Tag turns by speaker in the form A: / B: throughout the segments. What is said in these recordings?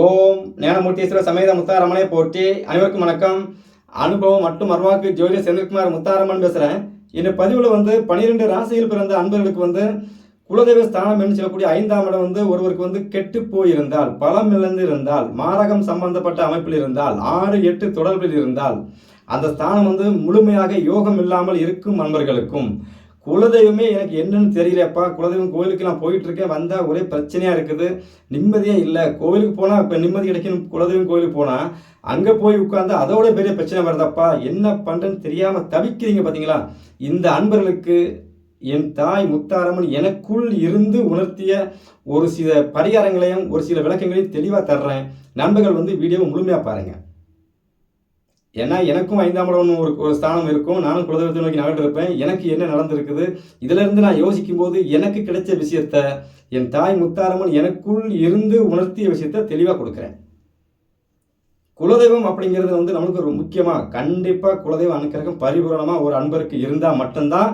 A: ஓம் ஞானமூர்த்தீஸ்வர சமேத முத்தாரம்மனை போற்றி அனைவருக்கும் வணக்கம். அனுபவம் மற்றும் மர்மாக்கு ஜோதி செந்தில்குமார் முத்தாரம்மன் பேசுகிறேன் இந்த பதிவில் வந்து பனிரெண்டு ராசியில் பிறந்த அன்பர்களுக்கு வந்து குலதெய்வ ஸ்தானம் என்று சொல்லக்கூடிய ஐந்தாம் இடம் வந்து ஒருவருக்கு வந்து கெட்டு போயிருந்தால் பலம் இழந்து இருந்தால் மாரகம் சம்பந்தப்பட்ட அமைப்பில் இருந்தால் ஆறு எட்டு தொடர்பில் இருந்தால் அந்த ஸ்தானம் வந்து முழுமையாக யோகம் இல்லாமல் இருக்கும் அன்பர்களுக்கும். குலதெய்வமே எனக்கு என்னன்னு தெரியலப்பா. குலதெய்வம் கோயிலுக்கு நான் போயிட்டு இருக்கேன் வந்தால் ஒரே பிரச்சனையாக இருக்குது. நிம்மதியாக இல்லை. கோவிலுக்கு போனால் இப்போ நிம்மதி கிடைக்கணும். குலதெய்வம் கோயிலுக்கு போனால் அங்கே போய் உட்காந்து அதோட பெரிய பிரச்சனை வருதப்பா. என்ன பண்ணுறேன்னு தெரியாமல் தவிக்கிறீங்க பார்த்தீங்களா இந்த அன்பர்களுக்கு என் தாய் முத்தாரம்மன் எனக்குள் இருந்து உணர்த்திய ஒரு சில பரிகாரங்களையும் ஒரு சில விளக்கங்களையும் தெளிவாக தர்றேன். நண்பர்கள் வந்து வீடியோவை முழுமையாக பாருங்கள் ஏன்னா எனக்கும் ஐந்தாம் இடம்னு ஒரு ஒரு ஸ்தானம் இருக்கும். நானும் குலதெய்வத்தை நோக்கி நகர்ந்து இருப்பேன். எனக்கு என்ன நடந்திருக்குது? இதிலிருந்து நான் யோசிக்கும் போது எனக்கு கிடைச்ச விஷயத்த என் தாய் முத்தாரம்மன் எனக்குள் இருந்து உணர்த்திய விஷயத்த தெளிவாக கொடுக்குறேன். குலதெய்வம் அப்படிங்கிறது வந்து நம்மளுக்கு ஒரு முக்கியமாக கண்டிப்பாக குலதெய்வம் அனுக்கிறக்கும் பரிபூரணமாக ஒரு அன்பருக்கு இருந்தால் மட்டும்தான்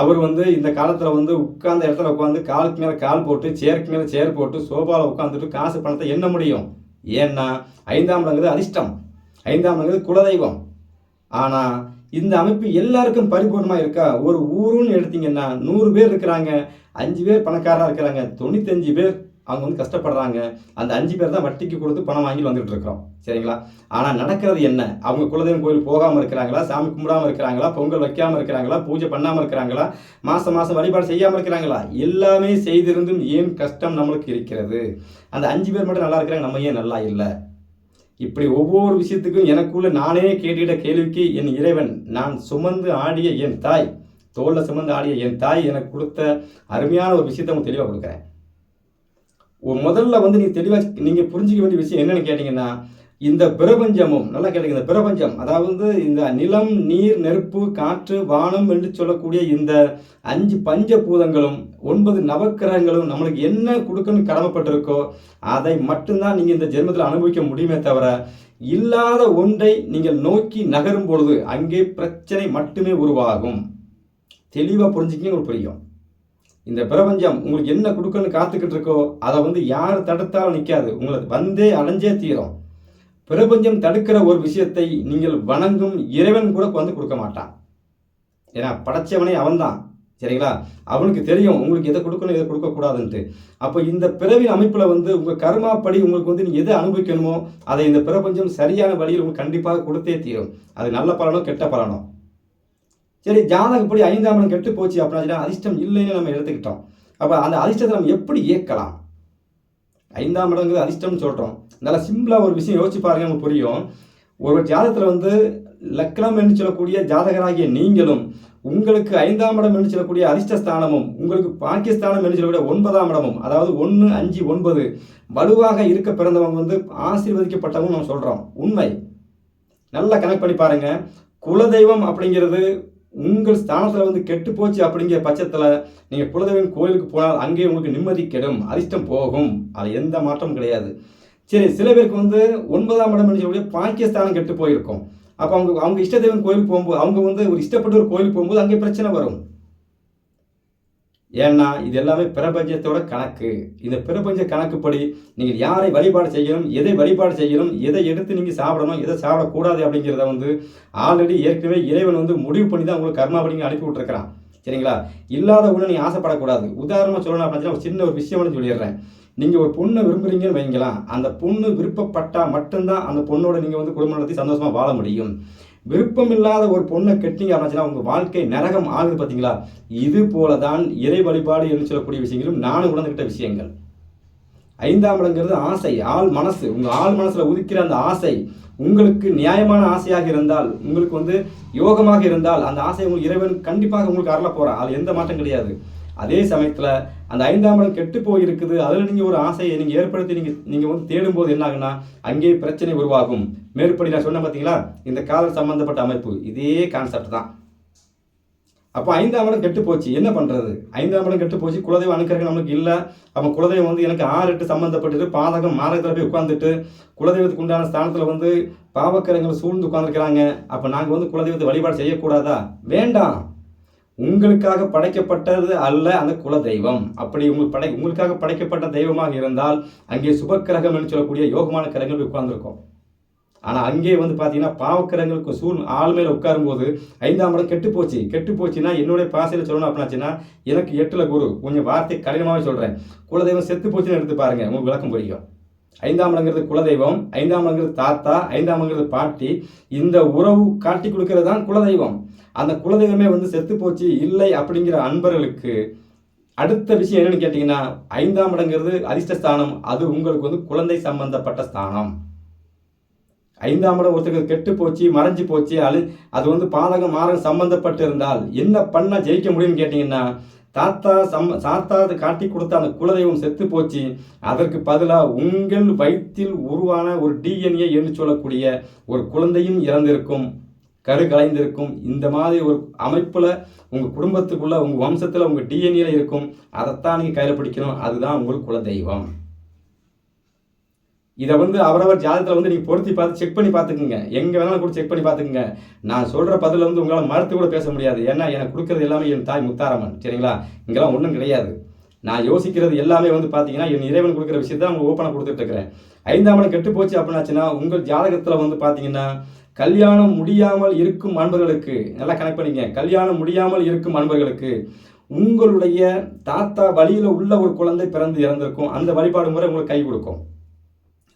A: அவர் வந்து இந்த காலத்தில் வந்து உட்கார்ந்த இடத்துல உட்காந்து காலுக்கு மேலே கால் போட்டு சேருக்கு மேலே சேர் போட்டு சோபாவில் உட்காந்துட்டு காசு பணத்தை எண்ண முடியும். ஏன்னா ஐந்தாம் இடங்கிறது அதிர்ஷ்டம். ஐந்தாம் இடங்கிறது குலதெய்வம். ஆனால் இந்த அமைப்பு எல்லாருக்கும் பரிபூர்ணமாக இருக்கா? ஒரு ஊருன்னு எடுத்தீங்கன்னா நூறு பேர் இருக்கிறாங்க அஞ்சு பேர் பணக்காரராக இருக்கிறாங்க தொண்ணூத்தஞ்சு பேர் அவங்க வந்து கஷ்டப்படுறாங்க. அந்த அஞ்சு பேர் தான் வட்டிக்கு கொடுத்து பணம் வாங்கி வந்துட்டு இருக்கிறோம். சரிங்களா? ஆனால் நடக்கிறது என்ன? அவங்க குலதெய்வம் கோயில் போகாமல் இருக்கிறாங்களா? சாமி கும்பிடாமல் இருக்கிறாங்களா? பொங்கல் வைக்காமல் இருக்கிறாங்களா? பூஜை பண்ணாமல் இருக்கிறாங்களா? மாதம் மாதம் வழிபாடு செய்யாமல் இருக்கிறாங்களா? எல்லாமே செய்திருந்தும் ஏன் கஷ்டம் நம்மளுக்கு இருக்கிறது? அந்த அஞ்சு பேர் மட்டும் நல்லா இருக்கிறாங்க நம்ம ஏன் நல்லா இல்லை? இப்படி ஒவ்வொரு விஷயத்துக்கும் எனக்குள்ள நானே கேட்டுக்கிட்ட கேள்விக்கு என் இறைவன் நான் சுமந்து ஆடிய என் தாய் தோளில் சுமந்து ஆடிய என் தாய் எனக்கு கொடுத்த அருமையான ஒரு விஷயத்தை உங்களுக்கு தெளிவாக கொடுக்குறேன். முதல்ல வந்து நீங்கள் தெளிவாக நீங்கள் புரிஞ்சிக்க வேண்டிய விஷயம் என்னென்னு கேட்டிங்கன்னா இந்த பிரபஞ்சமும் நல்லா கேட்டீங்க இந்த பிரபஞ்சம் அதாவது இந்த நிலம் நீர் நெருப்பு காற்று வானம் என்று சொல்லக்கூடிய இந்த அஞ்சு பஞ்ச பூதங்களும் ஒன்பது நவக்கிரகங்களும் நம்மளுக்கு என்ன கொடுக்கணும்னு கடமைப்பட்டிருக்கோ அதை மட்டும்தான் நீங்கள் இந்த ஜென்மத்தில் அனுபவிக்க முடியுமே தவிர இல்லாத ஒன்றை நீங்கள் நோக்கி நகரும் பொழுது அங்கே பிரச்சனை மட்டுமே உருவாகும். தெளிவாக புரிஞ்சுக்கிங்க உங்களுக்கு புரியும். இந்த பிரபஞ்சம் உங்களுக்கு என்ன கொடுக்கணும்னு காத்துக்கிட்டு இருக்கோ அதை வந்து யார் தடுத்தாலும் நிற்காது உங்களை வந்தே அடைஞ்சே தீரும். பிரபஞ்சம் தடுக்கிற ஒரு விஷயத்தை நீங்கள் வணங்கும் இறைவன் கூட வந்து கொடுக்க மாட்டான். ஏன்னா படைச்சவனே அவன்தான். சரிங்களா? அவனுக்கு தெரியும் உங்களுக்கு எதை கொடுக்கணும் எதை கொடுக்கக்கூடாதுன்ட்டு. அப்போ இந்த பிறவி அமைப்பில் வந்து உங்கள் கர்மாப்படி உங்களுக்கு வந்து நீங்கள் எதை அனுபவிக்கணுமோ அதை இந்த பிரபஞ்சம் சரியான வழியில் உங்களுக்கு கண்டிப்பாக கொடுத்தே தீரும். அது நல்ல பலனோ கெட்ட பலனோ? சரி ஜாதகப்படி ஐந்தாம் இடம் கெட்டு போச்சு அப்படின்னா அதிர்ஷ்டம் இல்லைன்னு நம்ம எடுத்துக்கிட்டோம். அப்போ அந்த அதிர்ஷ்டத்தை நம்ம எப்படி இயக்கலாம் ஐந்தாம் இடங்கிறது அதிர்ஷ்டம்னு சொல்கிறோம் நல்ல சிம்பிளாக ஒரு விஷயம் யோசிச்சு பாருங்க நமக்கு புரியும். ஒரு ஜாதகத்தில் வந்து லக்னம் என்று சொல்லக்கூடிய ஜாதகராகிய நீங்களும் உங்களுக்கு ஐந்தாம் இடம் என்று சொல்லக்கூடிய அதிர்ஷ்டஸ்தானமும் உங்களுக்கு பாகிஸ்தானம் என்று சொல்லக்கூடிய ஒன்பதாம் இடமும் அதாவது ஒன்று அஞ்சு ஒன்பது வலுவாக இருக்க பிறந்தவங்க வந்து ஆசீர்வதிக்கப்பட்டவங்க நம்ம சொல்கிறோம் உண்மை. நல்லா கனெக்ட் பண்ணி பாருங்க. குலதெய்வம் அப்படிங்கிறது உங்கள் ஸ்தானத்தில் வந்து கெட்டு போச்சு அப்படிங்கிற பட்சத்தில் நீங்கள் குலதெய்வம் கோயிலுக்கு போனால் அங்கே உங்களுக்கு நிம்மதி கெடும் அதிர்ஷ்டம் போகும். அது எந்த மாற்றமும் கிடையாது. சரி சில பேருக்கு வந்து ஒன்பதாம் இடம் சொல்லக்கூடிய பாக்கியஸ்தானம் கெட்டு போயிருக்கும். அப்போ அவங்க அவங்க இஷ்ட தெய்வம் கோயிலுக்கு போகும்போது அவங்க வந்து ஒரு இஷ்டப்பட்ட ஒரு கோயிலுக்கு போகும்போது அங்கே பிரச்சனை வரும். ஏன்னா இது எல்லாமே பிரபஞ்சத்தோட கணக்கு. இந்த பிரபஞ்ச கணக்குப்படி நீங்கள் யாரை வழிபாடு செய்யணும் எதை வழிபாடு செய்யணும் எதை எடுத்து நீங்கள் சாப்பிடணும் எதை சாப்பிடக்கூடாது அப்படிங்கிறத வந்து ஆல்ரெடி ஏற்கனவே இறைவன் வந்து முடிவு பண்ணி தான் உங்களுக்கு கர்மாபடிங்க அனுப்பி விட்டுருக்கிறான். சரிங்களா? இல்லாத ஒன்று நீங்கள் ஆசைப்படக்கூடாது. உதாரணமாக சொல்லணும் அப்படின்னா ஒரு சின்ன ஒரு விஷயம் சொல்லிடுறேன். நீங்கள் ஒரு பொண்ணை விரும்புகிறீங்கன்னு வைங்களேன் அந்த பொண்ணு விருப்பப்பட்டால் மட்டும்தான் அந்த பொண்ணோட நீங்கள் வந்து குடும்பம் நடத்தி சந்தோஷமாக வாழ முடியும். விருப்பம் இல்லாத ஒரு பொண்ணை கெட்டிங்க அப்படின்னா உங்கள் வாழ்க்கை நரகம் ஆகுது பார்த்தீங்களா இது போல தான் இறை வழிபாடு என்று சொல்லக்கூடிய விஷயங்களும் நானும் உணர்ந்துக்கிட்ட விஷயங்கள். ஐந்தாம் இடங்கிறது ஆசை ஆள் மனசு. உங்கள் ஆள் மனசில் உதிக்கிற அந்த ஆசை உங்களுக்கு நியாயமான ஆசையாக இருந்தால் உங்களுக்கு வந்து யோகமாக இருந்தால் அந்த ஆசை உங்களுக்கு இறைவன் கண்டிப்பாக உங்களுக்கு அருள போகிறான் அது எந்த மாற்றம் கிடையாது. அதே சமயத்தில் அந்த ஐந்தாம் இடம் கெட்டு போயிருக்குது அதில் நீங்கள் ஒரு ஆசையை நீங்கள் ஏற்படுத்தி நீங்கள் நீங்கள் வந்து தேடும்போது என்ன ஆகுனா அங்கேயே பிரச்சனை உருவாகும். மேற்படி நான் சொன்னேன் பார்த்தீங்களா? இந்த காதல் சம்பந்தப்பட்ட அமைப்பு. இதே கான்செப்ட் தான். அப்போ ஐந்தாம் இடம் கெட்டு போச்சு என்ன பண்ணுறது ஐந்தாம் இடம் கெட்டு போச்சு குலதெய்வம் அணுக்கிறது நம்மளுக்கு இல்லை. அப்போ குலதெய்வம் வந்து எனக்கு ஆறு எட்டு சம்மந்தப்பட்டு பாதகம் மாதகத்தில் போய் உட்காந்துட்டு குலதெய்வத்துக்கு உண்டான ஸ்தானத்தில் வந்து பாவக்கரங்களை சூழ்ந்து உட்காந்துருக்கிறாங்க அப்போ நாங்கள் வந்து குலதெய்வத்தை வழிபாடு செய்யக்கூடாதா? வேண்டாம். உங்களுக்காக படைக்கப்பட்டது அல்ல அந்த குல தெய்வம் அப்படி உங்களுக்கு படை உங்களுக்காக படைக்கப்பட்ட தெய்வமாக இருந்தால் அங்கே சுபக்கிரகம் என்று சொல்லக்கூடிய யோகமான கிரகங்கள் உட்கார்ந்துருக்கும். ஆனால் அங்கே வந்து பார்த்தீங்கன்னா பாவக்கிரகங்களுக்கு சூழ் ஆளுமையில் உட்காரும்போது ஐந்தாம் இடம் கெட்டு போச்சு. கெட்டு போச்சுன்னா என்னுடைய பாசையில் சொல்லணும் அப்படின்னாச்சுன்னா எனக்கு எட்டில் குரு. கொஞ்சம் வார்த்தை கடினமாகவே சொல்கிறேன் குலதெய்வம் செத்து போச்சுன்னு எடுத்து பாருங்கள் உங்களுக்கு விளக்கம் புரியும். ஐந்தாம் இடங்கிறது குலதெய்வம் ஐந்தாம் இடங்கிறது தாத்தா ஐந்தாம் இடங்கிறது பாட்டி. இந்த உறவு காட்டி கொடுக்கறது தான் குலதெய்வம். அந்த குலதெய்வமே வந்து செத்து போச்சு இல்லை அப்படிங்கிற அன்பர்களுக்கு அடுத்த விஷயம் என்னன்னு கேட்டிங்கன்னா ஐந்தாம் இடங்கிறது அதிர்ஷ்டஸ்தானம். அது உங்களுக்கு வந்து குழந்தை சம்பந்தப்பட்ட ஸ்தானம். ஐந்தாம் இடம் ஒருத்தருக்கு கெட்டு போச்சு மறைஞ்சு போச்சு அழி அது வந்து பாதகம் மாற சம்பந்தப்பட்டு இருந்தால் என்ன பண்ணால் ஜெயிக்க முடியும்னு கேட்டிங்கன்னா தாத்தா சம் தாத்தா அது காட்டி கொடுத்த அந்த குலதெய்வம் செத்து போச்சு. அதற்கு பதிலாக உங்கள் வயிற்றில் உருவான ஒரு டிஎன்ஏ என்று சொல்லக்கூடிய ஒரு குழந்தையும் இறந்திருக்கும் கரு கலைந்திருக்கும் இந்த மாதிரி ஒரு அமைப்பில் உங்கள் குடும்பத்துக்குள்ளே உங்கள் வம்சத்தில் உங்கள் டிஎன்ஏல இருக்கும். அதைத்தான் நீங்கள் கையில் பிடிக்கணும். அதுதான் உங்கள் குலதெய்வம். இதை வந்து அவரவர் ஜாதகத்தில் வந்து நீங்கள் பொருத்தி பார்த்து செக் பண்ணி பார்த்துக்குங்க. எங்கே வேணாலும் கூட செக் பண்ணி பார்த்துக்குங்க. நான் சொல்கிற பதில் வந்து உங்களால் மறுத்து கூட பேச முடியாது. ஏன்னா எனக்கு கொடுக்குறது எல்லாமே என் தாய் முத்தாரம்மன். சரிங்களா? இங்கெல்லாம் ஒன்றும் கிடையாது. நான் யோசிக்கிறது எல்லாமே வந்து பார்த்தீங்கன்னா என் இறைவன் கொடுக்குற விஷயத்தை அவங்க ஓப்பனாக கொடுத்துட்டு இருக்கிறேன் ஐந்தாம் இடம் கெட்டு போச்சு அப்படின்னாச்சுன்னா உங்கள் ஜாதகத்தில் வந்து பார்த்தீங்கன்னா கல்யாணம் முடியாமல் இருக்கும் அன்பர்களுக்கு நல்லா கனெக்ட் பண்ணிங்க கல்யாணம் முடியாமல் இருக்கும் அன்பர்களுக்கு உங்களுடைய தாத்தா வழியில் உள்ள ஒரு குழந்தை பிறந்து இறந்திருக்கும். அந்த வழிபாடு முறை உங்களுக்கு கை கொடுக்கும்.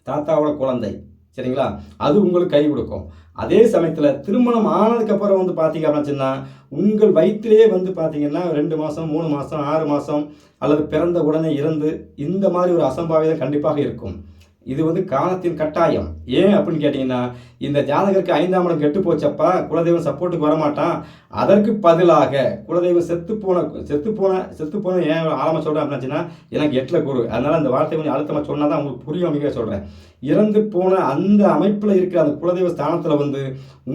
A: தாத்தாவோட குழந்தை. சரிங்களா? அது உங்களுக்கு கை கொடுக்கும். அதே சமயத்தில் திருமணம் ஆனதுக்கப்புறம் வந்து பார்த்தீங்க அப்படின்னா உங்கள் வயிற்றிலேயே வந்து பார்த்தீங்கன்னா ரெண்டு மாதம் மூணு மாதம் ஆறு மாதம் அல்லது பிறந்த உடனே இறந்து இந்த மாதிரி ஒரு அசம்பாவிதம் கண்டிப்பாக இருக்கும். இது வந்து காலத்தின் கட்டாயம். ஏன் அப்படின்னு கேட்டிங்கன்னா இந்த ஜாதகருக்கு ஐந்தாம் இடம் கெட்டு போச்சப்பா குலதெய்வம் சப்போர்ட்டுக்கு வரமாட்டான். அதற்கு பதிலாக குலதெய்வம் செத்து போன செத்து போன செத்து போன ஏன் ஆழமாக சொல்கிறேன் அப்படின்னாச்சுன்னா எனக்கு எட்டில் குரு. அதனால் அந்த வார்த்தை கொஞ்சம் அழுத்தமாக சொன்னால் தான் உங்களுக்கு புரியும் அமைக்க சொல்கிறேன் இறந்து போன அந்த அமைப்பில் இருக்கிற அந்த குலதெய்வ ஸ்தானத்தில் வந்து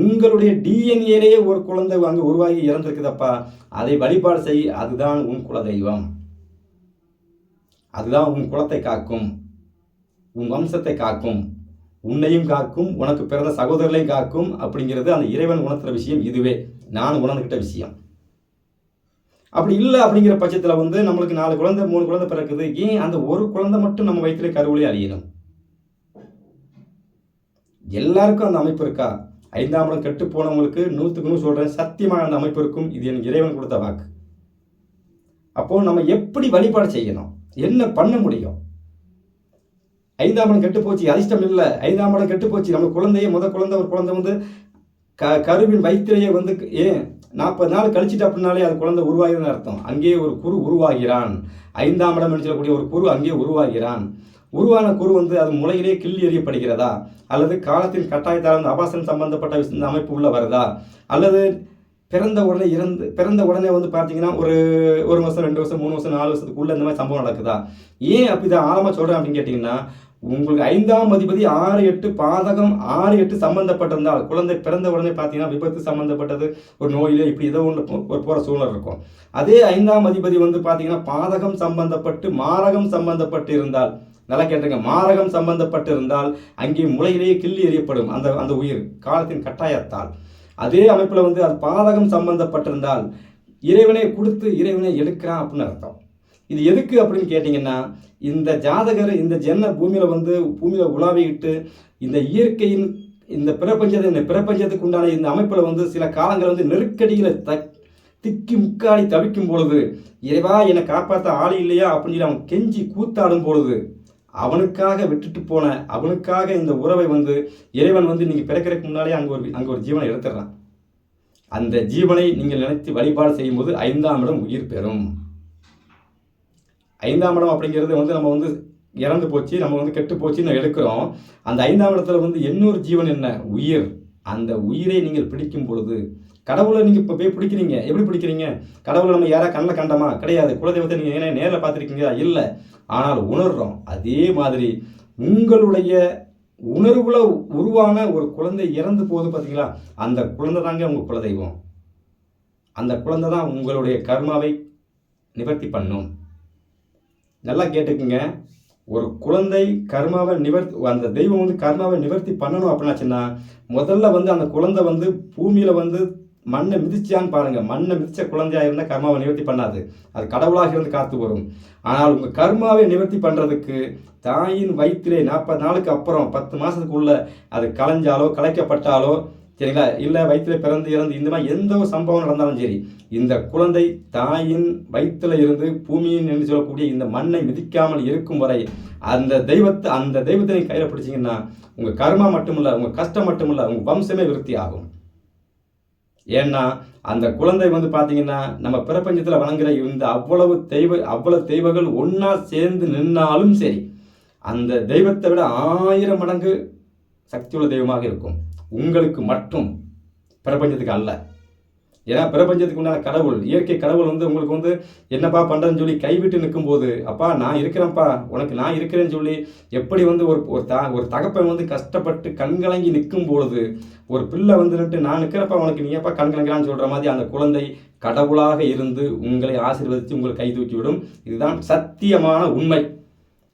A: உங்களுடைய டிஎன்ஏலேயே ஒரு குழந்தை அங்கே உருவாகி இறந்துருக்குதப்பா. அதை வழிபாடு செய் அதுதான் உன் குலதெய்வம். அதுதான் உன் குலத்தை காக்கும். உன் வம்சத்தை காக்கும். உன்னையும் காக்கும் உனக்கு பிறந்த சகோதரர்களையும் காக்கும் அப்படிங்கிறது அந்த இறைவன் உணர்த்துற விஷயம் இதுவே. நான் உணர்ந்துக்கிட்ட விஷயம். அப்படி இல்லை அப்படிங்கிற பட்சத்தில் வந்து நம்மளுக்கு நாலு குழந்தை மூணு குழந்தை பிறக்குது. ஏன் அந்த ஒரு குழந்தை மட்டும் நம்ம வயிற்றுல கருவிலே அழியணும்? எல்லாருக்கும் அந்த அமைப்பு இருக்கா? ஐந்தாம் இடம் கெட்டு போனவங்களுக்கு நூற்றுக்கு நூறு சொல்கிறேன் சத்தியமாக அந்த அமைப்பு இருக்கும். இது எனக்கு இறைவன் கொடுத்த வாக்கு. அப்போது நம்ம எப்படி வழிபாடு செய்யணும்? என்ன பண்ண முடியும்? ஐந்தாம் இடம் கெட்டு போச்சு அதிர்ஷ்டம் இல்லை. ஐந்தாம் இடம் கெட்டு போச்சு நம்ம குழந்தைய முத குழந்தை ஒரு குழந்தை வந்து க கருவின் வயிற்றிலேயே வந்து ஏன் நாற்பது நாள் கழிச்சிட்டு அப்படின்னாலே அது குழந்தை உருவாகிறதுன்னு அர்த்தம். அங்கேயே ஒரு குரு உருவாகிறான். ஐந்தாம் இடம் என்று சொல்லக்கூடிய ஒரு குரு அங்கே உருவாகிறான். உருவான குரு வந்து அது முளையிலே கிள்ளி எறியப்படுகிறதா? அல்லது காலத்தின் கட்டாயத்தால் அந்த அபாசன் சம்பந்தப்பட்ட அமைப்பு உள்ள வருதா? அல்லது பிறந்த உடனே இறந்து பிறந்த உடனே வந்து பார்த்தீங்கன்னா ஒரு ஒரு வருஷம் ரெண்டு வருஷம் மூணு வருஷம் நாலு வருஷத்துக்குள்ள இந்த மாதிரி சம்பவம் நடக்குதா? ஏன் அப்படி இதை ஆழமாக சொல்கிறேன் அப்படின்னு கேட்டிங்கன்னா உங்களுக்கு ஐந்தாம் அதிபதி ஆறு எட்டு பாதகம் ஆறு எட்டு சம்மந்தப்பட்டிருந்தால் குழந்தை பிறந்த உடனே பார்த்தீங்கன்னா விபத்து சம்மந்தப்பட்டது ஒரு நோயில் இப்படி ஏதோ ஒன்று ஒரு போகிற சூழல் இருக்கும். அதே ஐந்தாம் அதிபதி வந்து பார்த்தீங்கன்னா பாதகம் சம்பந்தப்பட்டு மாரகம் சம்பந்தப்பட்டு இருந்தால் நல்லா கேட்டுங்க மாரகம் சம்பந்தப்பட்டு இருந்தால் அங்கே முளையிலேயே கிள்ளி எறியப்படும் அந்த அந்த உயிர் காலத்தின் கட்டாயத்தால். அதே அமைப்பில் வந்து அது பாதகம் சம்பந்தப்பட்டிருந்தால் இறைவனை கொடுத்து இறைவனை எடுக்கிறான் அப்படின்னு அர்த்தம். இது எதுக்கு அப்படின்னு கேட்டிங்கன்னா இந்த ஜாதகர் இந்த ஜென்ன பூமியில் வந்து பூமியில் உலாவிக்கிட்டு இந்த இயற்கையின் இந்த பிரபஞ்சத்தை இந்த பிரபஞ்சத்துக்கு உண்டான இந்த அமைப்பில் வந்து சில காலங்கள் வந்து நெருக்கடியில் த திக்கி முக்காடி தவிக்கும் பொழுது இறைவா என்னை காப்பாற்ற ஆள் இல்லையா அப்படின்னு சொல்லி அவன் கெஞ்சி கூத்தாடும் பொழுது அவனுக்காக விட்டுட்டு போன அவனுக்காக இந்த உறவை வந்து இறைவன் வந்து நீங்கள் பிறக்கிறதுக்கு முன்னாலே அங்கே ஒரு அங்கே ஒரு ஜீவனை எடுத்துடுறான். அந்த ஜீவனை நீங்கள் நினைத்து வழிபாடு செய்யும்போது ஐந்தாம் இடம் உயிர் பெறும். ஐந்தாம் இடம் அப்படிங்கிறது வந்து நம்ம வந்து இறந்து போச்சு நம்ம வந்து கெட்டு போச்சுன்னு எடுக்கிறோம். அந்த ஐந்தாம் இடத்துல வந்து இன்னொரு ஜீவன் என்ன? உயிர். அந்த உயிரை நீங்கள் பிடிக்கும் பொழுது கடவுளை நீங்கள் இப்போ போய் பிடிக்கிறீங்க. எப்படி பிடிக்கிறீங்க? கடவுளை நம்ம யாராவது கண்ணில் கண்டமா? கிடையாது. குலதெய்வத்தை நீங்கள் ஏன்னா நேரில் பார்த்துருக்கீங்களா? இல்லை. ஆனால் உணர்கிறோம் அதே மாதிரி உங்களுடைய உணர்வுல உருவான ஒரு குழந்தை இறந்து போகுது பார்த்தீங்களா அந்த குழந்தை தாங்க உங்கள் குலதெய்வம். அந்த குழந்தை தான் உங்களுடைய கர்மாவை நிவர்த்தி பண்ணும். நல்லா கேட்டுக்குங்க. ஒரு குழந்தை கர்மாவை நிவர்த்தி அந்த தெய்வம் வந்து கர்மாவை நிவர்த்தி பண்ணணும் அப்படின்னாச்சுன்னா முதல்ல வந்து அந்த குழந்தை வந்து பூமியில் வந்து மண்ணை மிதிச்சான்னு பாருங்க. மண்ணை மிதிச்ச குழந்தையாக இருந்தால் கர்மாவை நிவர்த்தி பண்ணாது. அது கடவுளாக இருந்து காத்து வரும். ஆனால் உங்கள் கர்மாவை நிவர்த்தி பண்ணுறதுக்கு தாயின் வயிற்றிலே நாற்பது நாளுக்கு அப்புறம் பத்து மாதத்துக்குள்ள அது களைஞ்சாலோ கலைக்கப்பட்டாலோ சரிங்களா? இல்லை வயிற்றில் பிறந்து இறந்து இந்த மாதிரி எந்த ஒரு சம்பவம் நடந்தாலும் சரி இந்த குழந்தை தாயின் வயிற்றில் இருந்து பூமியின் என்று சொல்லக்கூடிய இந்த மண்ணை மிதிக்காமல் இருக்கும் வரை அந்த தெய்வத்தை அந்த தெய்வத்தை நீங்கள் கையில் பிடிச்சிங்கன்னா உங்கள் கர்மா மட்டுமில்ல உங்கள் கஷ்டம் மட்டுமில்ல உங்கள் வம்சமே விருத்தி ஆகும் ஏன்னா அந்த குழந்தை வந்து பார்த்தீங்கன்னா நம்ம பிரபஞ்சத்தில் வணங்குற இந்த அவ்வளவு தெய்வ அவ்வளவு தெய்வங்கள் ஒன்றா சேர்ந்து நின்னாலும் சரி அந்த தெய்வத்தை விட ஆயிரம் மடங்கு சக்தியுள்ள தெய்வமாக இருக்கும். உங்களுக்கு மட்டும் பிரபஞ்சத்துக்கு அல்ல. ஏன்னா பிரபஞ்சத்துக்கு உண்டான கடவுள் இயற்கை கடவுள் வந்து உங்களுக்கு வந்து என்னப்பா பண்ணுறேன்னு சொல்லி கைவிட்டு நிற்கும்போது அப்பா நான் இருக்கிறேன்ப்பா உனக்கு நான் இருக்கிறேன்னு சொல்லி எப்படி வந்து ஒரு ஒரு த ஒரு தகப்பன் வந்து கஷ்டப்பட்டு கண்கலங்கி நிற்கும் பொழுது ஒரு பிள்ளை வந்து நான் நிற்கிறப்பா உனக்கு நீ எப்பா கண்கலங்கிறான்னு சொல்கிற மாதிரி அந்த குழந்தை கடவுளாக இருந்து உங்களை ஆசீர்வதித்து உங்களை கை தூக்கி விடும். இதுதான் சத்தியமான உண்மை.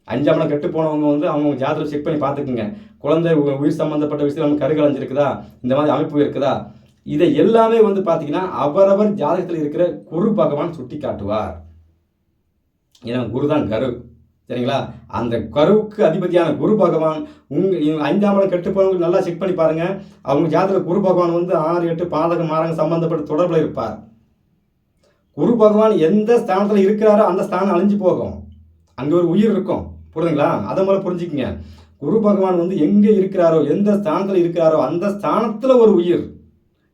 A: அஞ்சாமலம் கெட்டு போனவங்க வந்து அவங்க ஜாதகம் செக் பண்ணி பார்த்துக்குங்க. குழந்தை உயிர் சம்மந்தப்பட்ட விஷயம் நம்ம கருகலைஞ்சிருக்குதா? இந்த மாதிரி அமைப்பு இருக்குதா? இதை எல்லாமே வந்து பார்த்தீங்கன்னா அவரவர் ஜாதகத்தில் இருக்கிற குரு பகவான் சுட்டி காட்டுவார் ஏன்னா குரு தான் கரு. சரிங்களா? அந்த கருவுக்கு அதிபதியான குரு பகவான் உங்க ஐந்தாம் இடம் கெட்டு போனவங்க நல்லா செக் பண்ணி பாருங்க. அவங்க ஜாதகத்தில் குரு பகவான் வந்து ஆறு எட்டு பாதகம் மாறங்க சம்பந்தப்பட்ட தொடர்பில் இருப்பார். குரு பகவான் எந்த ஸ்தானத்தில் இருக்கிறாரோ அந்த ஸ்தானம் அழிஞ்சு போகும். அங்கே ஒரு உயிர் இருக்கும். புரியுதுங்களா? அதை முதல்ல புரிஞ்சுக்கங்க. குரு பகவான் வந்து எங்கே இருக்கிறாரோ எந்த ஸ்தானத்தில் இருக்கிறாரோ அந்த ஸ்தானத்தில் ஒரு உயிர்.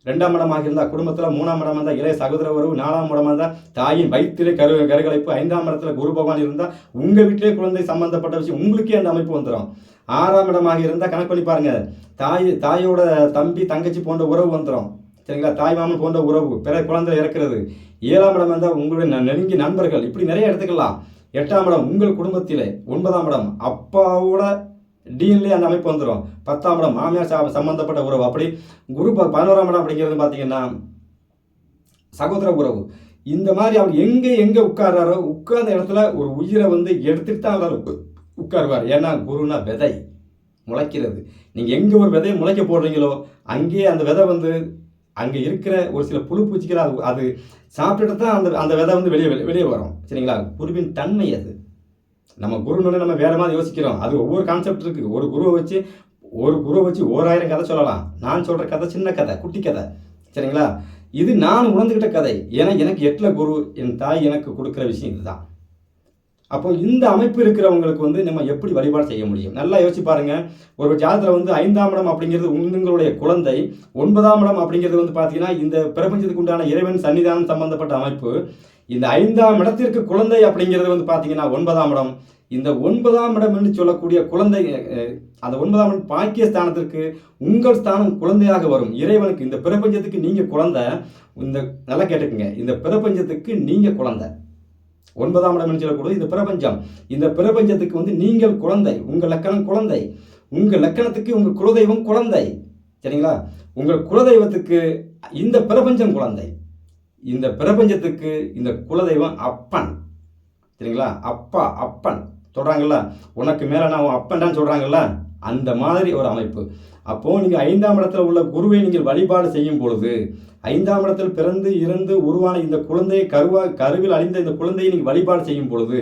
A: ரெண்டாம் இடமாக இருந்தால் குடும்பத்தில் மூணாம் இடமா இருந்தால் இளைய சகோதர உறவு நாலாம் இடமா இருந்தால் தாயின் வயிற்றிலே கரு கருகலைப்பு ஐந்தாம் இடத்துல குரு பகவான் இருந்தால் உங்கள் வீட்டிலே குழந்தை சம்பந்தப்பட்ட விஷயம் உங்களுக்கே அந்த அமைப்பு வந்துடும் ஆறாம் இடமாக இருந்தால் கணக்கு பண்ணி பாருங்கள் தாய் தாயோட தம்பி தங்கச்சி போன்ற உறவு வந்துடும் சரிங்களா? தாய் மாமன் போன்ற உறவு பிற குழந்தை இறக்கிறது. ஏழாம் இடம் இருந்தால் உங்களுடைய நெருங்கிய நண்பர்கள் இப்படி நிறைய எடுத்துக்கலாம். எட்டாம் இடம் உங்கள் குடும்பத்திலே ஒன்பதாம் இடம் அப்பாவோட டிஎன்ஏ அந்த அமைப்பு வந்துடும் பத்தாம் இடம் மாமியார் சா- உறவு. அப்படி குரு பதினோராம் இடம் அப்படிங்கிறது பார்த்தீங்கன்னா சகோதர உறவு. இந்த மாதிரி அவர் எங்கே எங்கே உட்கார்றாரோ உட்கார்ந்த இடத்துல ஒரு உயிரை வந்து எடுத்துட்டு தான் அவர் உட்காருவார். ஏன்னா குருனா விதை முளைக்கிறது. நீங்கள் எங்கே ஒரு விதையை முளைக்க போடுறீங்களோ அங்கேயே அந்த விதை வந்து அங்கே இருக்கிற ஒரு சில புழு பூச்சிகள் அது அது சாப்பிட்டுட்டு தான் அந்த அந்த விதை வந்து வெளியே- வெளியே வரும். சரிங்களா? குருவின் தன்மை அது. நம்ம குருன்னு நம்ம வேற மாதிரி யோசிக்கிறோம். அது ஒவ்வொரு கான்செப்ட் இருக்கு. ஒரு குருவை வச்சு ஒரு குருவை வச்சு ஓராயிரம் கதை சொல்லலாம். நான் சொல்ற கதை சின்ன கதை குட்டி கதை. சரிங்களா? இது நான் உணர்ந்துகிட்ட கதை. ஏன்னா எனக்கு எட்டில் குரு என் தாய் எனக்கு கொடுக்குற விஷயம் இதுதான். அப்போ இந்த அமைப்பு இருக்கிறவங்களுக்கு வந்து நம்ம எப்படி வழிபாடு செய்ய முடியும்? நல்லா யோசிச்சு பாருங்க. ஒரு ஜாதகத்தில் வந்து ஐந்தாம் இடம் அப்படிங்கிறது உங்களுடைய குழந்தை. ஒன்பதாம் இடம் அப்படிங்கிறது வந்து பார்த்தீங்கன்னா இந்த பிரபஞ்சத்துக்கு உண்டான இறைவன் சன்னிதானம் சம்பந்தப்பட்ட அமைப்பு. இந்த ஐந்தாம் இடத்திற்கு குழந்தை அப்படிங்கிறது வந்து பார்த்தீங்கன்னா ஒன்பதாம் இடம். இந்த ஒன்பதாம் இடம் என்று சொல்லக்கூடிய குழந்தை அந்த ஒன்பதாம் இடம் பாக்கிய ஸ்தானத்திற்கு உங்கள் ஸ்தானம் குழந்தையாக வரும். இறைவனுக்கு இந்த பிரபஞ்சத்துக்கு நீங்கள் குழந்தை. இந்த நல்லா கேட்டுக்குங்க. இந்த பிரபஞ்சத்துக்கு நீங்கள் குழந்தை. ஒன்பதாம் இடம் என்று சொல்லக்கூடிய இந்த பிரபஞ்சம். இந்த பிரபஞ்சத்துக்கு வந்து நீங்கள் குழந்தை. உங்கள் லக்கணம் குழந்தை. உங்கள் லக்கணத்துக்கு உங்கள் குலதெய்வம் குழந்தை. சரிங்களா? உங்கள் குலதெய்வத்துக்கு இந்த பிரபஞ்சம் குழந்தை. இந்த பிரபஞ்சத்துக்கு இந்த குலதெய்வம் அப்பன். சரிங்களா? அப்பா அப்பன். சொல்கிறாங்கல்ல உனக்கு மேலே நான் உன் அப்பன்டான்னு சொல்கிறாங்கல்ல அந்த மாதிரி ஒரு அமைப்பு. அப்போது நீங்கள் ஐந்தாம் இடத்தில் உள்ள குருவை நீங்கள் வழிபாடு செய்யும் பொழுது ஐந்தாம் இடத்தில் பிறந்து இறந்து உருவான இந்த குழந்தையை கருவா கருவில் அழிந்த இந்த குழந்தையை நீங்கள் வழிபாடு செய்யும் பொழுது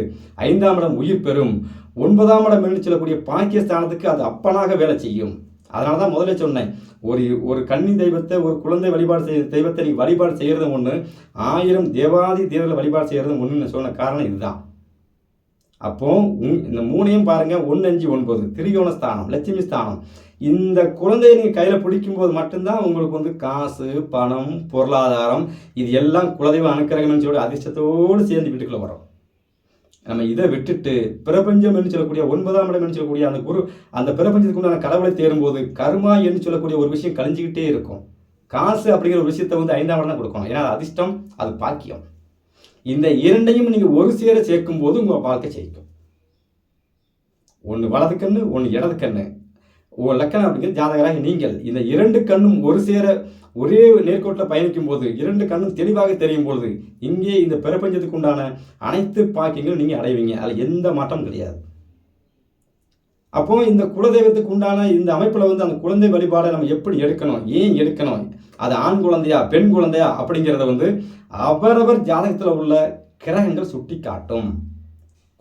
A: ஐந்தாம் இடம் உயிர் பெறும். ஒன்பதாம் இடம் என்று சொல்லக்கூடிய பாக்கியஸ்தானத்துக்கு அது அப்பனாக வேலை செய்யும். அதனால தான் முதல்ல சொன்னேன் ஒரு ஒரு கன்னி தெய்வத்தை ஒரு குழந்தை வழிபாடு செய்ய தெய்வத்தை நீங்கள் வழிபாடு செய்கிறது ஒன்று ஆயிரம் தேவாதி தேவர்களை வழிபாடு செய்கிறது ஒன்றுன்னு சொன்ன காரணம் இதுதான். அப்போ இந்த மூணையும் பாருங்க ஒன்று அஞ்சு ஒன்பது திரிகோண ஸ்தானம் லட்சுமி ஸ்தானம். இந்த குழந்தையை நீங்கள் கையில் பிடிக்கும்போது மட்டும்தான் உங்களுக்கு வந்து காசு பணம் பொருளாதாரம் இது எல்லாம் குலதெய்வ அனுக்கிரகம்னு சொல்லி அதிர்ஷ்டத்தோடு சேர்ந்து வீட்டுக்குள்ளே வரும். நம்ம இதை விட்டுட்டு பிரபஞ்சம் என்று சொல்லக்கூடிய ஒன்பதாம் இடம் என்று சொல்லக்கூடிய அந்த குரு அந்த பிரபஞ்சத்துக்கு உண்டான கடவுளை தேரும்போது கர்மா என்று சொல்லக்கூடிய ஒரு விஷயம் கழிஞ்சிக்கிட்டே இருக்கும். காசு அப்படிங்கிற ஒரு விஷயத்தை வந்து ஐந்தாம் இடம் தான் கொடுக்கணும். ஏன்னா அதிர்ஷ்டம் அது பாக்கியம். இந்த இரண்டையும் நீங்கள் ஒரு சேர சேர்க்கும் போது உங்கள் வாழ்க்கை ஜெயிக்கும். ஒன்று வலது கண்ணு ஒன்று இடது கண்ணு. லக்கணம் அப்படிங்கிறது ஜாதகராக நீங்கள் இந்த இரண்டு கண்ணும் ஒரு சேர ஒரே நேர்கோட்டில் பயணிக்கும் போது இரண்டு கண்ணும் தெளிவாக தெரியும் பொழுது இங்கே இந்த பிரபஞ்சத்துக்கு உண்டான அனைத்து பாக்கியங்களும் நீங்கள் அடைவீங்க. அதில் எந்த மாற்றமும் கிடையாது. அப்போ இந்த குலதெய்வத்துக்கு உண்டான இந்த அமைப்பில் வந்து அந்த குழந்தை வழிபாடை நம்ம எப்படி எடுக்கணும்? ஏன் எடுக்கணும்? அது ஆண் குழந்தையா பெண் குழந்தையா அப்படிங்கிறத வந்து அவரவர் ஜாதகத்தில் உள்ள கிரகங்கள் சுட்டி காட்டும்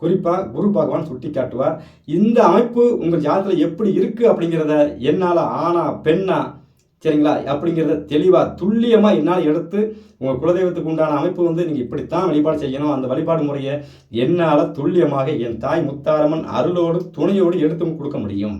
A: குறிப்பாக குரு பகவான் சுட்டி காட்டுவார் இந்த அமைப்பு உங்கள் ஜாதகத்தில் எப்படி இருக்குது அப்படிங்கிறத என்னால் ஆணா பெண்ணா சரிங்களா அப்படிங்கிறத தெளிவாக துல்லியமாக என்னால் எடுத்து உங்கள் குலதெய்வத்துக்கு உண்டான அமைப்பு வந்து நீங்கள் இப்படித்தான் வழிபாடு செய்யணும். அந்த வழிபாடு முறையை என்னால் துல்லியமாக என் தாய் முத்தாரம்மன் அருளோடு துணையோடு எடுத்து கொடுக்க முடியும்.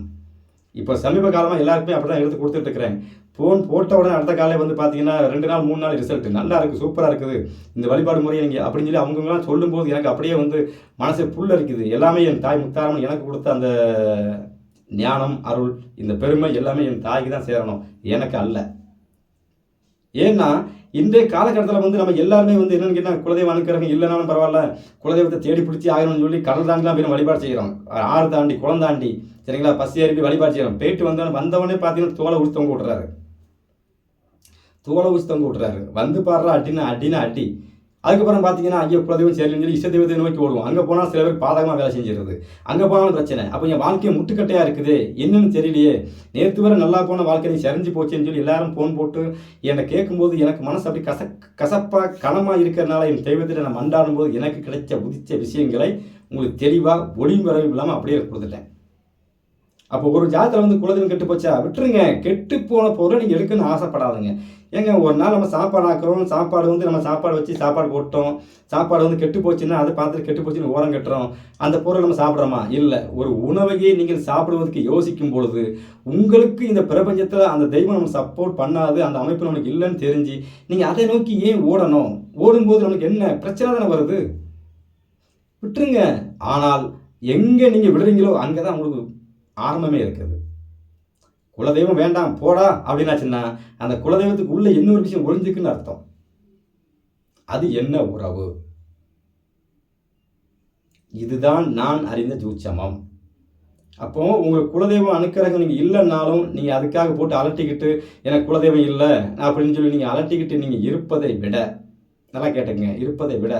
A: இப்போ சமீப காலமாக எல்லாருக்குமே அப்படி தான் எடுத்து கொடுத்துட்டு இருக்கிறேன். ஃபோன் போட்ட உடனே அடுத்த காலையில் வந்து பார்த்தீங்கன்னா ரெண்டு நாள் மூணு நாள் ரிசல்ட் நல்லா இருக்குது சூப்பராக இருக்குது. இந்த வழிபாடு முறை நீங்கள் அப்படின்னு சொல்லி அவங்களாம் சொல்லும்போது எனக்கு அப்படியே வந்து மனசு புல்லரிக்குது எல்லாமே என் தாய் முத்தாரம் எனக்கு கொடுத்த அந்த ஞானம் அருள் இந்த பெருமை எல்லாமே என் தாய்க்கு தான் சேரணும். எனக்கு அல்ல. ஏன்னா இன்றைய காலகட்டத்தில் வந்து நம்ம எல்லாருமே வந்து என்னென்னு கேட்டால் குலதெய்வம் அனுக்கிறவங்க இல்லைனாலும் பரவாயில்ல. குலதெய்வத்தை தேடி பிடிச்சி ஆகணும்னு சொல்லி கடல் தாண்டிலாம் போய் வழிபாடு செய்கிறோம் ஆறு தாண்டி குளம் தாண்டி சரிங்களா? பசி ஏறி வழிபாடு செய்கிறோம் போயிட்டு வந்தவொடனே வந்தவொடனே பார்த்தீங்கன்னா தோலை உடுத்தவங்க தொங்க விட்றாரு தோலை உரிச்சு கூட்டுறாரு. வந்து பாடுறா அடின்னு அடின்னு அடி. அதுக்கப்புறம் பார்த்தீங்கன்னா ஐயோ குலதெய்வம் சரியில்லைன்னு சொல்லி இஷ்ட தெய்வத்தை நோக்கி ஓடுவோம். அங்கே போனால் சில பேர் பாதகமாக வேலை செஞ்சிருது அங்கே போனாலும் பிரச்சனை. அப்போ என் வாழ்க்கையை முட்டுக்கட்டையாக இருக்குது. என்னன்னு தெரியலையே. நேற்று வரை நல்லா போன வாழ்க்கை நீ சரிஞ்சு போச்சேன்னு சொல்லி எல்லாரும் ஃபோன் போட்டு என்னை கேட்கும்போது எனக்கு மனசு அப்படி கச கசப்பாக கனமாக இருக்கிறனால என் தெய்வத்தில் நான் மண்டாடும் போது எனக்கு கிடைச்ச உதிச்ச விஷயங்களை உங்களுக்கு தெளிவாக ஒளியும் வரவு இல்லாமல் அப்படியே கொடுத்துட்டேன். அப்போ ஒரு ஜாதத்தில் வந்து குலதெய்வம் கெட்டு போச்சா? விட்டுருங்க. கெட்டு போன பொருளை நீங்கள் எடுக்கணும்னு ஆசைப்படாதுங்க. ஏங்க ஒரு நாள் நம்ம சாப்பாடு ஆக்குறோம் சாப்பாடு வந்து நம்ம சாப்பாடு வச்சு சாப்பாடு போட்டோம். சாப்பாடு வந்து கெட்டு போச்சுன்னா அதை பார்த்துட்டு கெட்டு போச்சுன்னு ஓரம் கட்டுறோம். அந்த பொருளை நம்ம சாப்பிட்றோமா? இல்லை. ஒரு உணவையே நீங்கள் சாப்பிடுவதற்கு யோசிக்கும் பொழுது உங்களுக்கு இந்த பிரபஞ்சத்தில் அந்த தெய்வம் நம்ம சப்போர்ட் பண்ணாது அந்த அமைப்பு நமக்கு இல்லைன்னு தெரிஞ்சு நீங்கள் அதை நோக்கி ஏன் ஓடணும்? ஓடும்போது நமக்கு என்ன பிரச்சனை தானே வருது? விட்டுருங்க. ஆனால் எங்கே நீங்கள் விடுறீங்களோ அங்கே தான் உங்களுக்கு ஆரம்பமே இருக்குது. குலதெய்வம் வேண்டாம் போடா அப்படின்னாச்சுன்னா அந்த குலதெய்வத்துக்கு உள்ள இன்னொரு விஷயம் ஒழிஞ்சுக்குன்னு அர்த்தம். அது என்ன உறவு? இதுதான் நான் அறிந்த ஜூச்சமம். அப்போ உங்களுக்கு குலதெய்வம் அனுக்கிறகம் நீங்கள் இல்லைன்னாலும் நீங்கள் அதுக்காக போட்டு அலட்டிக்கிட்டு எனக்கு குலதெய்வம் இல்லை அப்படின்னு சொல்லி நீங்கள் அலட்டிக்கிட்டு நீங்கள் இருப்பதை விட நல்லா கேட்டுங்க இருப்பதை விட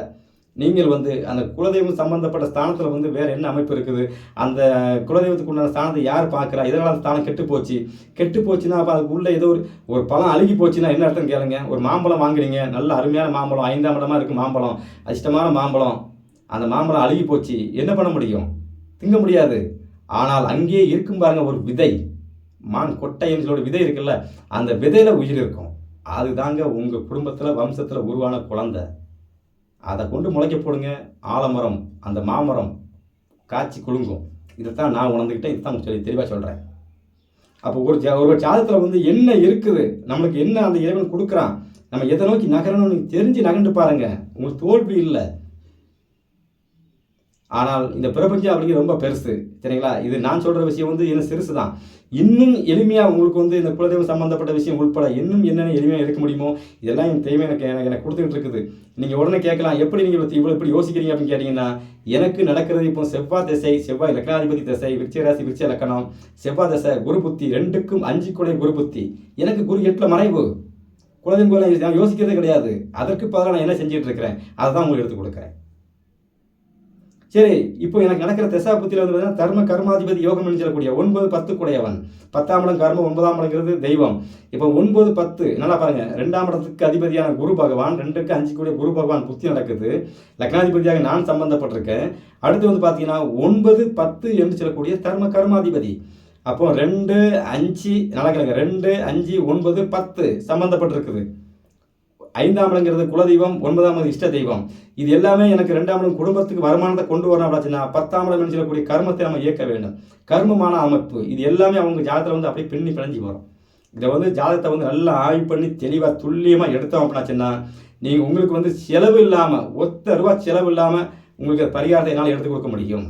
A: நீங்கள் வந்து அந்த குலதெய்வம் சம்பந்தப்பட்ட ஸ்தானத்தில் வந்து வேறு என்ன அமைப்பு இருக்குது? அந்த குலதெய்வத்துக்கு உண்டான ஸ்தானத்தை யார் பார்க்குறா? இதனால் அந்த ஸ்தானம் கெட்டு போச்சு? கெட்டு போச்சுன்னா அப்போ அதுக்கு உள்ள ஏதோ ஒரு ஒரு பழம் அழுகி போச்சுன்னா என்ன அர்த்தம் கேளுங்க. ஒரு மாம்பழம் வாங்குறீங்க நல்ல அருமையான மாம்பழம் ஐந்தாம் இடமா இருக்குது மாம்பழம். அதிர்ஷ்டமான மாம்பழம். அந்த மாம்பழம் அழுகி போச்சு. என்ன பண்ண முடியும்? திங்க முடியாது. ஆனால் அங்கேயே இருக்கும் பாருங்கள் ஒரு விதை. மான் கொட்டைன்னு சொல்லி விதை இருக்குல்ல அந்த விதையில் உயிர் இருக்கும். அதுதாங்க உங்கள் குடும்பத்தில் வம்சத்தில் உருவான குழந்தை. அதை கொண்டு முளைக்க போடுங்க. ஆலமரம் அந்த மாமரம் காய்ச்சி குலுங்கும். இதைத்தான் நான் உணர்ந்துக்கிட்டேன் இதுதான் சொல்லி தெளிவாக சொல்கிறேன் அப்போ ஒரு ஜா ஒரு ஜாதத்தில் வந்து என்ன இருக்குது? நம்மளுக்கு என்ன அந்த இறைவன் கொடுக்குறான்? நம்ம எதை நோக்கி நகரணும்னு தெரிஞ்சு நகர்ந்து பாருங்கள் உங்களுக்கு தோல்வி இல்லை. ஆனால் இந்த பிரபஞ்சம் அப்படிங்கிற ரொம்ப பெருசு சரிங்களா? இது நான் சொல்கிற விஷயம் வந்து இன்னும் சிறுசு தான் இன்னும் எளிமையாக உங்களுக்கு வந்து இந்த குலதெய்வம் சம்மந்தப்பட்ட விஷயம் உட்பட இன்னும் என்னென்ன எளிமையாக எடுக்க முடியுமோ இதெல்லாம் என் தெய்வம் எனக்கு எனக்கு எனக்கு கொடுத்துக்கிட்டு இருக்குது. நீங்கள் உடனே கேட்கலாம் எப்படி நீங்கள் இவ்வளோ எப்படி யோசிக்கிறீங்க அப்படின்னு கேட்டிங்கன்னா எனக்கு நடக்கிறது இப்போ செவ்வாய் திசை செவ்வாய் லக்னாதிபதி திசை விருச்சிக ராசி விருச்சிக லக்கணம் செவ்வாய் திசை குரு புத்தி ரெண்டுக்கும் அஞ்சு குடை குரு புத்தி. எனக்கு குரு எட்டில் மறைவு. குலதெய்வம் நான் யோசிக்கிறதே கிடையாது. அதற்கு பதிலாக நான் என்ன செஞ்சுட்டு இருக்கிறேன்? அதை தான் உங்களுக்கு எடுத்து கொடுக்குறேன். சரி இப்போ எனக்கு நடக்கிற திசா புத்தியில் வந்து பார்த்தீங்கன்னா தர்ம கர்மாதிபதி யோகம் சொல்லக்கூடிய ஒன்பது பத்து குடையவன் பத்தாம் இடம் கர்மம் ஒன்பதாம் இடங்கிறது தெய்வம். இப்போ ஒன்பது பத்து நல்லா பாருங்க. ரெண்டாம் இடத்துக்கு அதிபதியான குரு பகவான் ரெண்டுக்கு அஞ்சு கூடிய குரு பகவான் புத்தி நடக்குது. லக்னாதிபதியாக நான் சம்பந்தப்பட்டிருக்கேன். அடுத்து வந்து பார்த்தீங்கன்னா ஒன்பது பத்து என்று சொல்லக்கூடிய தர்ம கர்மாதிபதி. அப்போ ரெண்டு அஞ்சு நல்லா கேளுங்க. ரெண்டு அஞ்சு ஒன்பது பத்து சம்பந்தப்பட்டிருக்குது. ஐந்தாம் இடங்கிறது குலதெய்வம் ஒன்பதாம் இஷ்ட தெய்வம். இது எல்லாமே எனக்கு ரெண்டாம் இடம் குடும்பத்துக்கு வருமானத்தை கொண்டு வரணும் அப்படின்னா பத்தாம் இடம் சொல்லக்கூடிய கர்மத்தை நம்ம இயக்க வேண்டும். கர்மமான அமைப்பு இது எல்லாமே அவங்க ஜாதகத்தில் வந்து அப்படியே பின்னி பிணைஞ்சு வரும். இதை வந்து ஜாதகத்தை வந்து நல்லா ஆய்வு பண்ணி தெளிவாக துல்லியமாக எடுத்தோம் அப்படின்னாச்சுன்னா நீங்கள் உங்களுக்கு வந்து செலவு இல்லாமல் ஒத்த ரூபா செலவு இல்லாமல் உங்களுக்கு பரிகாரத்தை என்னால் எடுத்து கொடுக்க முடியும்.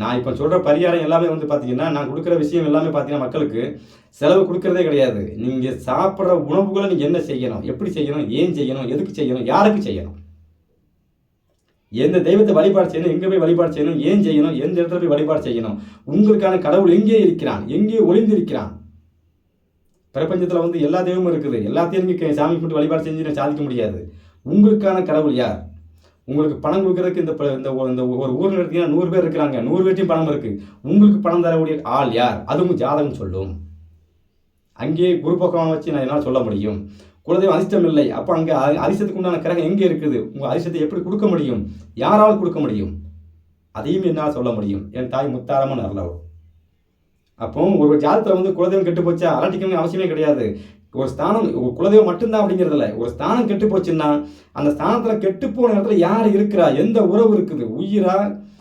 A: நான் இப்போ சொல்கிற பரிகாரம் எல்லாமே வந்து பார்த்தீங்கன்னா நான் கொடுக்குற விஷயம் எல்லாமே பார்த்தீங்கன்னா மக்களுக்கு செலவு கொடுக்குறதே கிடையாது. நீங்கள் சாப்பிட்ற உணவுகளை நீங்கள் என்ன செய்யணும்? எப்படி செய்யணும்? ஏன் செய்யணும்? எதுக்கு செய்யணும்? யாருக்கு செய்யணும்? எந்த தெய்வத்தை வழிபாடு செய்யணும் எங்கே போய் வழிபாடு செய்யணும் ஏன் செய்யணும் எந்த இடத்துல போய் வழிபாடு செய்யணும்? உங்களுக்கான கடவுள் எங்கே இருக்கிறான்? எங்கே ஒளிந்திருக்கிறான்? பிரபஞ்சத்தில் வந்து எல்லா தெய்வமும் இருக்குது. எல்லாத்தையும் நீங்கள் சாமி கும்பிட்டு வழிபாடு செஞ்சு சாதிக்க முடியாது. உங்களுக்கான கடவுள் யார்? உங்களுக்கு பணம் கொடுக்கறதுக்கு இந்த ப- இந்த ஒரு- இந்த ஒரு ஊரில் எடுத்தீங்கன்னா நூறு பேர் இருக்கிறாங்க. நூறு பேர்ட்டையும் பணம் இருக்குது உங்களுக்கு பணம் தரக்கூடிய ஆள் யார்? அதுவும் ஜாதகம் சொல்லும். அங்கேயே குரு பகவான் வச்சு நான் என்னால் சொல்ல முடியும். குலதெய்வம் அதிர்ஷ்டம் இல்லை அப்போ அங்கே அதிர்ஷ்டத்துக்கு உண்டான கிரகம் எங்கே இருக்குது? உங்கள் அதிர்ஷ்டத்தை எப்படி கொடுக்க முடியும்? யாரால் கொடுக்க முடியும்? அதையும் என்னால் சொல்ல முடியும். என் தாய் முத்தாரமாக அருளவோ. அப்போ ஒரு ஜாதத்தில் வந்து குலதெய்வம் கெட்டு போச்சா? அலட்டிக்கணும் அவசியமே கிடையாது. ஒரு ஸ்தானம் ஒரு குலதெய்வம் மட்டும்தான் அப்படிங்கிறதுல ஒரு ஸ்தானம் கெட்டு போச்சுன்னா அந்த ஸ்தானத்தில் கெட்டு போன இடத்துல யார் இருக்கிறா? எந்த உறவு இருக்குது? உயிரா?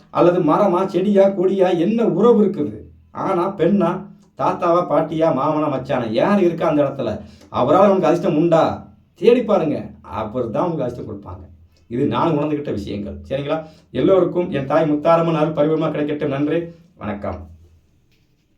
A: அல்லது மரமா? செடியா? கொடியா? என்ன உறவு இருக்குது? ஆனா பெண்ணா? தாத்தாவா பாட்டியா மாமனா மச்சானா யார் இருக்கா அந்த இடத்துல? அவரால் உனக்கு அதிர்ஷ்டம் உண்டா? தேடி பாருங்க. அவர் தான் உங்களுக்கு அதிர்ஷ்டம் கொடுப்பாங்க. இது நான் உணர்ந்துகிட்ட விஷயங்கள். சரிங்களா? எல்லோருக்கும் என் தாய் முத்தாரம்மன் அருள் பரிபூர்ணமாக கிடைக்கட்டும். நன்றி. வணக்கம்.